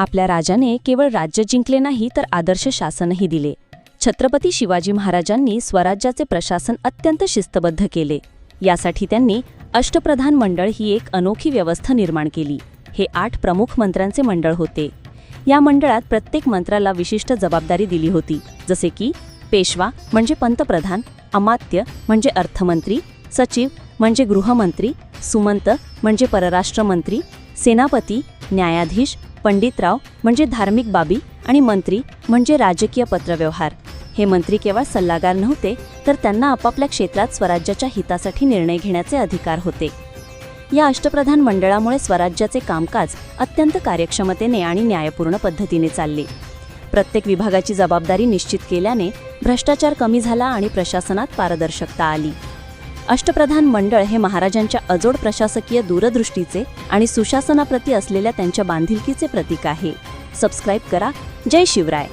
आपल्या राजाने केवळ राज्य जिंकले नाही तर आदर्श शासनही दिले. छत्रपती शिवाजी महाराजांनी स्वराज्याचे प्रशासन अत्यंत शिस्तबद्ध केले. यासाठी त्यांनी अष्टप्रधान मंडळ ही एक अनोखी व्यवस्था निर्माण केली. हे आठ प्रमुख मंत्र्यांचे मंडळ होते. या मंडळात प्रत्येक मंत्र्याला विशिष्ट जबाबदारी दिली होती जसे की पेशवा म्हणजे पंतप्रधान अमात्य म्हणजे अर्थमंत्री सचिव म्हणजे गृहमंत्री सुमंत म्हणजे परराष्ट्र मंत्री सेनापती न्यायाधीश पंडितराव म्हणजे धार्मिक बाबी आणि मंत्री म्हणजे राजकीय पत्रव्यवहार. हे मंत्री केवळ सल्लागार नव्हते तर त्यांना आपापल्या क्षेत्रात स्वराज्याच्या हितासाठी निर्णय घेण्याचे अधिकार होते. या अष्टप्रधान मंडळामुळे स्वराज्याचे कामकाज अत्यंत कार्यक्षमतेने आणि न्यायपूर्ण पद्धतीने चालले. प्रत्येक विभागाची जबाबदारी निश्चित केल्याने भ्रष्टाचार कमी झाला आणि प्रशासनात पारदर्शकता आली. अष्टप्रधान मंडळ हे महाराजांच्या अजोड प्रशासकीय दूरदृष्टीचे आणि सुशासनाप्रती असलेल्या त्यांच्या बांधिलकीचे प्रतीक आहे. सबस्क्राईब करा. जय शिवराय.